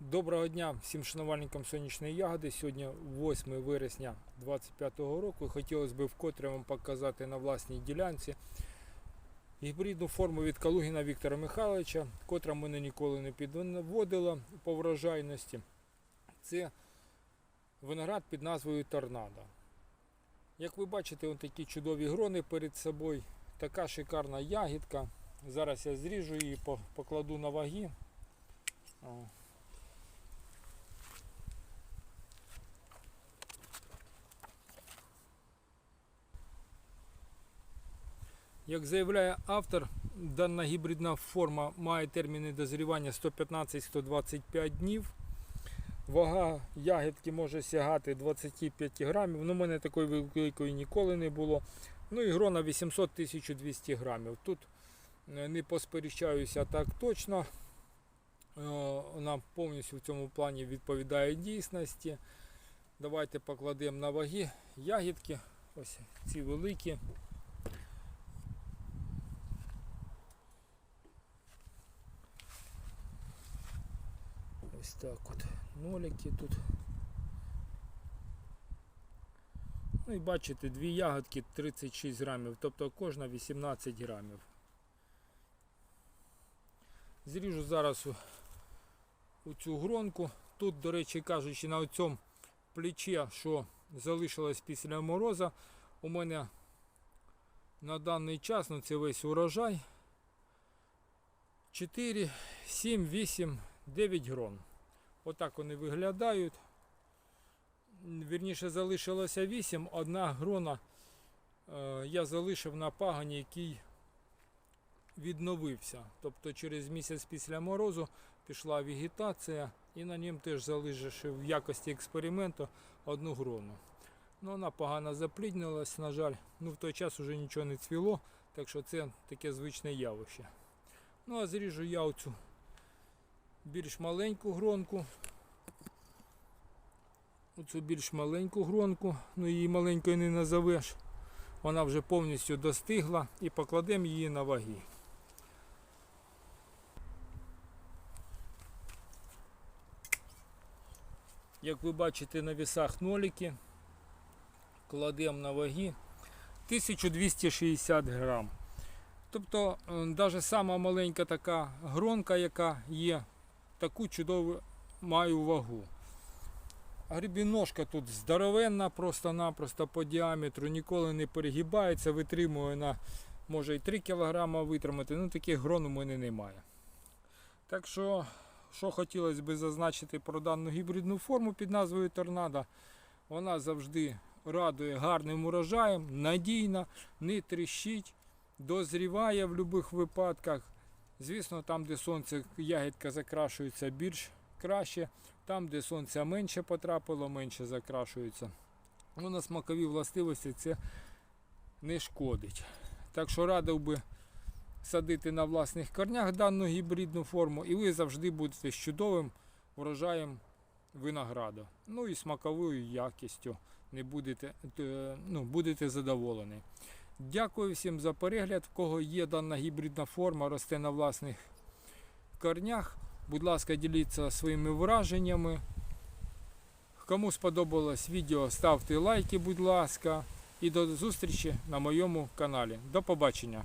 Доброго дня всім шанувальникам сонячної ягоди. Сьогодні 8 вересня 2025 року. Хотілося б вкотре вам показати на власній ділянці гібридну форму від Калугіна Віктора Михайловича, котра мене ніколи не підводила по врожайності. Це виноград під назвою Торнадо. Як ви бачите, ось такі чудові грони перед собою. Така шикарна ягідка. Зараз я зріжу її, покладу на ваги. Як заявляє автор, дана гібридна форма має терміни дозрівання 115-125 днів. Вага ягідки може сягати 25 грамів. Ну, у мене такої великої ніколи не було. Ну і грона 800-1200 грамів. Тут е, не посперечаюся так точно. Е, Вона повністю в цьому плані відповідає дійсності. Давайте покладемо на ваги ягідки. Ось ці великі. Ось так от. Нолики тут. Ну і бачите, дві ягодки 36 грамів, тобто кожна 18 грамів. Зріжу зараз у, у цю гронку. Тут, до речі кажучи, на цьому плечі, що залишилось після мороза, у мене на даний час, ну це весь урожай. 4, 7, 8, 9 грон. Отак вони виглядають. Вірніше залишилося 8, одна грона е, я залишив на пагані, який відновився. Тобто через місяць після морозу пішла вегетація і на ньому теж залишив в якості експерименту одну грону. Ну, вона погано запліднилась, на жаль. Ну, в той час вже нічого не цвіло, так що це таке звичне явище. Ну а зріжу я оцю більш маленьку гронку. Оцю більш маленьку гронку, ну її маленькою не назовеш. Вона вже повністю достигла і покладемо її на ваги. Як ви бачите на вісах ноліки, кладемо на ваги 1260 грам. Тобто, навіть сама маленька така гронка, яка є, таку чудову маю вагу. Грибіножка тут здоровенна, просто-напросто по діаметру, ніколи не перегибається, витримує на може і 3 кг витримати. Ну таких грон у мене немає. Так що, що хотілося б зазначити про дану гібридну форму під назвою Торнадо, вона завжди радує гарним урожаєм, надійна, не тріщить, дозріває в будь-яких випадках. Звісно, там, де сонце ягідка закрашується більш краще, там, де сонця менше потрапило, менше закрашується. Ну, на смакові властивості це не шкодить. Так що радив би садити на власних корнях дану гібридну форму, і ви завжди будете з чудовим врожаєм винограду. Ну і смаковою якістю не будете, е, ну, будете задоволені. Дякую всім за перегляд. В кого є дана гібридна форма, росте на власних корнях. Будь ласка, діліться своїми враженнями. Кому сподобалось відео, ставте лайки, будь ласка. І до зустрічі на моєму каналі. До побачення.